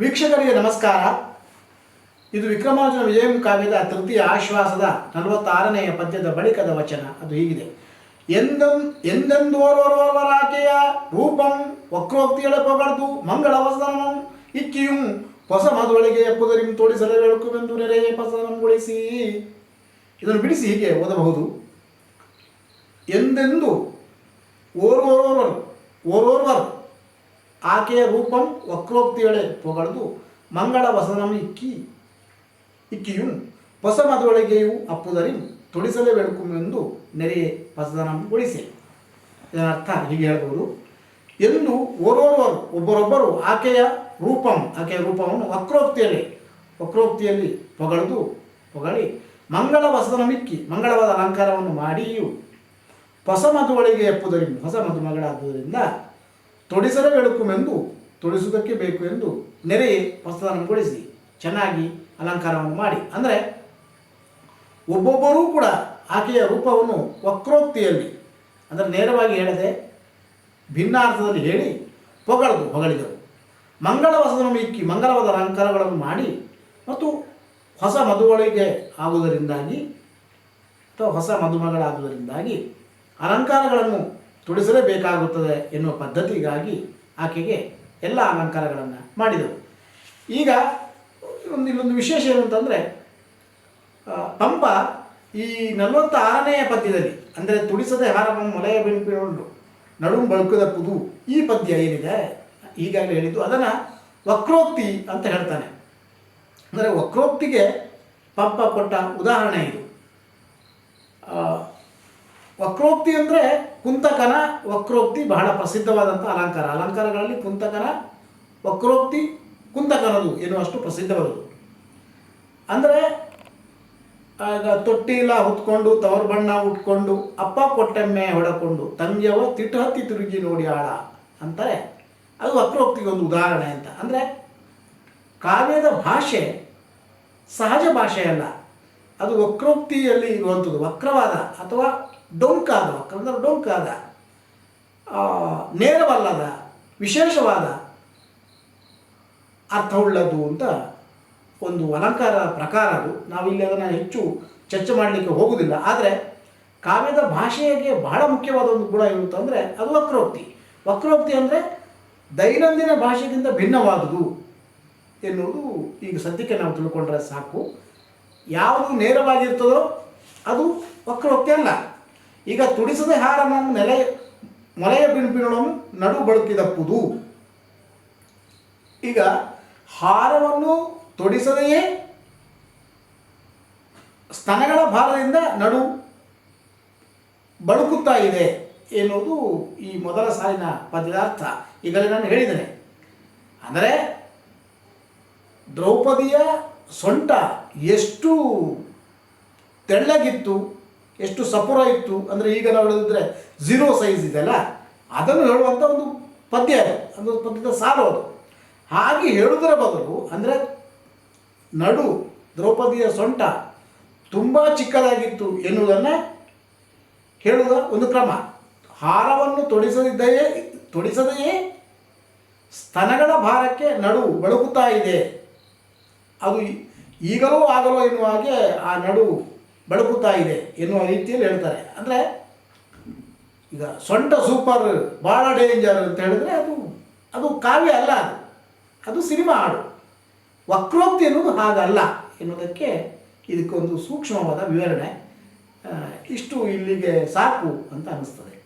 ವೀಕ್ಷಕರಿಗೆ ನಮಸ್ಕಾರ. ಇದು ವಿಕ್ರಮಾರ್ಜುನ ವಿಜಯಂ ಕಾವ್ಯದ ತೃತೀಯ ಆಶ್ವಾಸದ ನಲವತ್ತಾರನೆಯ ಪದ್ಯದ ಬಳಿಕದ ವಚನ. ಅದು ಹೀಗಿದೆ. ಎಂದಂ ಎಂದೆಂದೋರ್ವರಾಕೆಯ ರೂಪಂ ವಕ್ರೋಕ್ತಿಗಳ ಪಗಡ್ದು ಮಂಗಳ ವಸನಂ ಇಕ್ಕಿಯು ಹೊಸ ಮದುವಳಿಗೆ ಎಪ್ಪುದರಿಂ ತೋಡಿಸಲು ಬೆಳಕುವೆಂದು ನೆರೆಯ ಪಸನಂಗೊಳಿಸಿ ಇದನ್ನು ಬಿಡಿಸಿ ಹೀಗೆ ಓದಬಹುದು. ಎಂದೆಂದು ಓರ್ವೋರ್ವರು ಓರ್ವೋರ್ವರು ಆಕೆಯ ರೂಪಂ ವಕ್ರೋಕ್ತಿಯಳೆ ಪೊಗಳದು ಮಂಗಳ ವಸನಂ ಇಕ್ಕಿ, ಇಕ್ಕಿಯು. ಹೊಸ ಮದುವಳಿಗೆಯು ಅಪ್ಪುದರಿ, ತೊಡಿಸಲೇ ಎಂದು ನೆರೆಯೇ ಪಸನಂಗೊಳಿಸಿ ಇದರ ಅರ್ಥ ಹೀಗೆ ಹೇಳಬಹುದು ಎಂದು ಓರೋರ್ವರು ಒಬ್ಬರೊಬ್ಬರು ಆಕೆಯ ರೂಪಂ, ಆಕೆಯ ರೂಪವನ್ನು ವಕ್ರೋಕ್ತಿಯಲ್ಲಿ ವಕ್ರೋಕ್ತಿಯಲ್ಲಿ ಪೊಗಳದು ಪೊಗಳಿ ಮಂಗಳ ವಸನಮಿಕ್ಕಿ ಮಂಗಳವಾದ ಅಲಂಕಾರವನ್ನು ಮಾಡಿಯೂ. ಹೊಸ ಮದುವಳಿಗೆ ಎಪ್ಪುದರಿಂದ ಹೊಸ ಮದುಮಗಳಾದುದರಿಂದ ತೊಡಿಸಲೇ ಬೆಳಕುಮೆಂದು ತೊಡಿಸುವುದಕ್ಕೆ ಬೇಕು ಎಂದು ನೆರೆಯ ಪ್ರಸ್ತಾನಗೊಳಿಸಿ ಚೆನ್ನಾಗಿ ಅಲಂಕಾರವನ್ನು ಮಾಡಿ. ಅಂದರೆ ಒಬ್ಬೊಬ್ಬರೂ ಕೂಡ ಆಕೆಯ ರೂಪವನ್ನು ವಕ್ರೋಕ್ತಿಯಲ್ಲಿ, ಅಂದರೆ ನೇರವಾಗಿ ಹೇಳದೆ ಭಿನ್ನಾರ್ಥದಲ್ಲಿ ಹೇಳಿ ಹೊಗಳದು, ಹೊಗಳಿದರು. ಮಂಗಳ ವಸನವನ್ನು ಇಕ್ಕಿ, ಮಂಗಳವಾದ ಅಲಂಕಾರಗಳನ್ನು ಮಾಡಿ ಮತ್ತು ಹೊಸ ಮದುವಳಿಗೆ ಆಗುವುದರಿಂದಾಗಿ, ಅಥವಾ ಹೊಸ ಮದುಮಗಳಾಗುವುದರಿಂದಾಗಿ ಅಲಂಕಾರಗಳನ್ನು ತೊಡಿಸಲೇಬೇಕಾಗುತ್ತದೆ ಎನ್ನುವ ಪದ್ಧತಿಗಾಗಿ ಆಕೆಗೆ ಎಲ್ಲ ಅಲಂಕಾರಗಳನ್ನು ಮಾಡಿದರು ಈಗ ಒಂದು ಇಲ್ಲೊಂದು ವಿಶೇಷ ಏನು ಅಂತಂದರೆ ಪಂಪ ಈ ನಲವತ್ತಾರನೆಯ ಪದ್ಯದಲ್ಲಿ, ಅಂದರೆ ತುಡಿಸದೆ ಹಾರವನ್ನು ಮೊಲೆಯ ಬೆಂಪಿನೊಂಡು ನಡು ಬಳುಕದ ಪುದು ಈ ಪದ್ಯ ಏನಿದೆ? ಈಗಾಗಲೇ ಹೇಳಿದ್ದು, ಅದನ್ನು ವಕ್ರೋಕ್ತಿ ಅಂತ ಹೇಳ್ತಾನೆ. ಅಂದರೆ ವಕ್ರೋಕ್ತಿಗೆ ಪಂಪ ಕೊಟ್ಟ ಉದಾಹರಣೆ ಇದು. ವಕ್ರೋಕ್ತಿ ಅಂದರೆ ಕುಂತಕನ ವಕ್ರೋಕ್ತಿ ಬಹಳ ಪ್ರಸಿದ್ಧವಾದಂಥ ಅಲಂಕಾರ. ಅಲಂಕಾರಗಳಲ್ಲಿ ಕುಂತಕನ ವಕ್ರೋಕ್ತಿ, ಕುಂತಕನದು ಎನ್ನುವಷ್ಟು ಪ್ರಸಿದ್ಧವಾದುದು ಅಂದರೆ ಆಗ ತೊಟ್ಟಿಲ ಹೊತ್ಕೊಂಡು, ತವರ್ ಬಣ್ಣ ಉಟ್ಕೊಂಡು, ಅಪ್ಪ ಕೊಟ್ಟೆಮ್ಮೆ ಹೊಡಕೊಂಡು, ತಂಗಿಯವ ತಿಟ್ಟು ಹತ್ತಿ ತಿರುಗಿ ನೋಡಿ ಆಳ ಅಂತಾರೆ. ಅದು ವಕ್ರೋಕ್ತಿಗೆ ಒಂದು ಉದಾಹರಣೆ ಅಂತ. ಅಂದರೆ ಕಾವ್ಯದ ಭಾಷೆ ಸಹಜ ಭಾಷೆಯಲ್ಲ ಅದು ವಕ್ರೋಕ್ತಿಯಲ್ಲಿ ಇರುವಂಥದ್ದು, ವಕ್ರವಾದ ಅಥವಾ ಡೊಂಕಾದ ಅಂದರೆ ಡೊಂಕಾದ. ನೇರವಲ್ಲದ, ವಿಶೇಷವಾದ ಅರ್ಥವುಳ್ಳದ್ದು ಅಂತ ಒಂದು ಅಲಂಕಾರ ಪ್ರಕಾರ ಅದು. ನಾವಿಲ್ಲಿ ಅದನ್ನು ಹೆಚ್ಚು ಚರ್ಚೆ ಮಾಡಲಿಕ್ಕೆ ಹೋಗುವುದಿಲ್ಲ ಆದರೆ ಕಾವ್ಯದ ಭಾಷೆಗೆ ಬಹಳ ಮುಖ್ಯವಾದ ಒಂದು ಗುಣ ಏನು ಅಂತಂದರೆ ಅದು ವಕ್ರೋಕ್ತಿ. ವಕ್ರೋಕ್ತಿ ಅಂದರೆ ದೈನಂದಿನ ಭಾಷೆಗಿಂತ ಭಿನ್ನವಾದುದು ಎನ್ನುವುದು ಈಗ ಸದ್ಯಕ್ಕೆ ನಾವು ತಿಳ್ಕೊಂಡ್ರೆ ಸಾಕು. ಯಾವುದು ನೇರವಾಗಿರ್ತದೋ ಅದು ವಕ್ರೋಕ್ತಿ ಅಲ್ಲ. ಈಗ ತುಡಿಸದೆ ಹಾರನನ್ನು ನೆಲೆ, ಮೊಲೆಯ ಬಿಣುಬಿಣವನ್ನು ನಡು ಬಳುಕಿದಪ್ಪುದು. ಈಗ ಹಾರವನ್ನು ತೊಡಿಸದೆಯೇ ಸ್ತನಗಳ ಭಾರದಿಂದ ನಡು ಬಳುಕುತ್ತಾ ಇದೆ ಎನ್ನುವುದು ಈ ಮೊದಲ ಸಾಲಿನ ಪದ್ಯದ ಅರ್ಥ ಈಗಲೇ ನಾನು ಹೇಳಿದ್ದೇನೆ. ಅಂದರೆ ದ್ರೌಪದಿಯ ಸೊಂಟ ಎಷ್ಟು ತೆಳ್ಳಗಿತ್ತು ಎಷ್ಟು ಸಪುರ ಇತ್ತು ಅಂದರೆ ಈಗ ನಾವು ಹೇಳಿದ್ರೆ ಝೀರೋ ಸೈಜ್ ಇದೆಯಲ್ಲ ಅದನ್ನು ಹೇಳುವಂಥ ಒಂದು ಪದ್ಯ ಅದು. ಒಂದು ಪದ್ಯದ ಸಾಲು ಅದು. ಹಾಗೆ ಹೇಳುವುದರ ಬದಲು ಅಂದರೆ ನಡು ದ್ರೌಪದಿಯ ಸೊಂಟ ತುಂಬ ಚಿಕ್ಕದಾಗಿತ್ತು ಎನ್ನುವುದನ್ನು ಹೇಳುವ ಒಂದು ಕ್ರಮ. ಹಾರವನ್ನು ತೊಡಿಸದಿದ್ದೆಯೇ ತೊಡಿಸದೆಯೇ ಸ್ತನಗಳ ಭಾರಕ್ಕೆ ನಡು ಬಳಕುತ್ತಾ ಇದೆ. ಅದು ಈಗಲೂ ಆಗಲೋ ಎನ್ನುವ ಹಾಗೆ ಆ ನಡು ಬೆಳಗುತ್ತಾ ಇದೆ ಎನ್ನುವ ರೀತಿಯಲ್ಲಿ ಹೇಳ್ತಾರೆ. ಅಂದರೆ ಈಗ ಸೊಂಟ ಸೂಪರ್ ಭಾಳ ಡೇಂಜರ್ ಅಂತ ಹೇಳಿದ್ರೆ ಅದು ಅದು ಕಾವ್ಯ ಅಲ್ಲ ಅದು. ಅದು ಸಿನಿಮಾ ಹಾಡು. ವಕ್ರೋಕ್ತಿ ಎನ್ನುವುದು ಹಾಗಲ್ಲ ಎನ್ನುವುದಕ್ಕೆ ಇದಕ್ಕೊಂದು ಸೂಕ್ಷ್ಮವಾದ ವಿವರಣೆ ಇಷ್ಟು ಇಲ್ಲಿಗೆ ಸಾಕು ಅಂತ ಅನ್ನಿಸ್ತದೆ